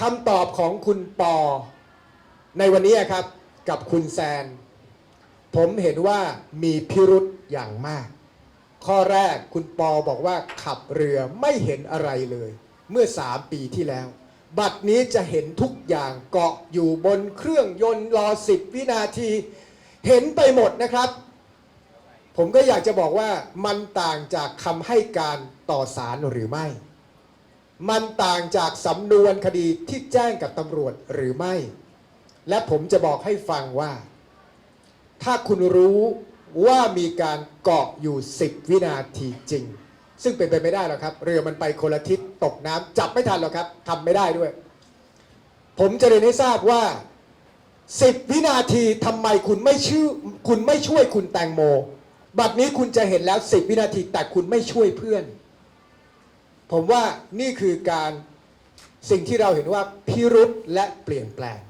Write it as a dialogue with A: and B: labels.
A: คำตอบของคุณปอ ในวันนี้ครับกับคุณแซน ผมเห็นว่ามีพิรุษอย่างมาก ข้อแรกคุณปอบอกว่าขับเรือไม่เห็นอะไรเลย เมื่อ3ปีที่แล้ว บัดนี้จะเห็นทุกอย่างเกาะอยู่บนเครื่องยนต์รอ10วินาที เห็นไปหมดนะครับ ผมก็อยากจะบอกว่ามันต่างจากคำให้การต่อศาลหรือไม่ มันต่างจากสำนวนคดีที่แจ้งกับตำรวจหรือไม่ และผมจะบอกให้ฟังว่า ถ้าคุณรู้ว่ามีการเกาะอยู่ 10 วินาทีจริง ซึ่งเป็นไปไม่ได้หรอกครับ เรือมันไปคนละทิศตกน้ำจับไม่ทันหรอกครับทำไม่ได้ด้วย ผมจะเรียนให้ทราบว่า 10 วินาทีทำไมคุณไม่ชื่อคุณไม่ช่วยคุณแตงโม บัดนี้คุณจะเห็นแล้ว 10 วินาทีแต่คุณไม่ช่วยเพื่อน ผมว่านี่คือการสิ่งที่เราเห็นว่าพิรุษและเปลี่ยนแปลง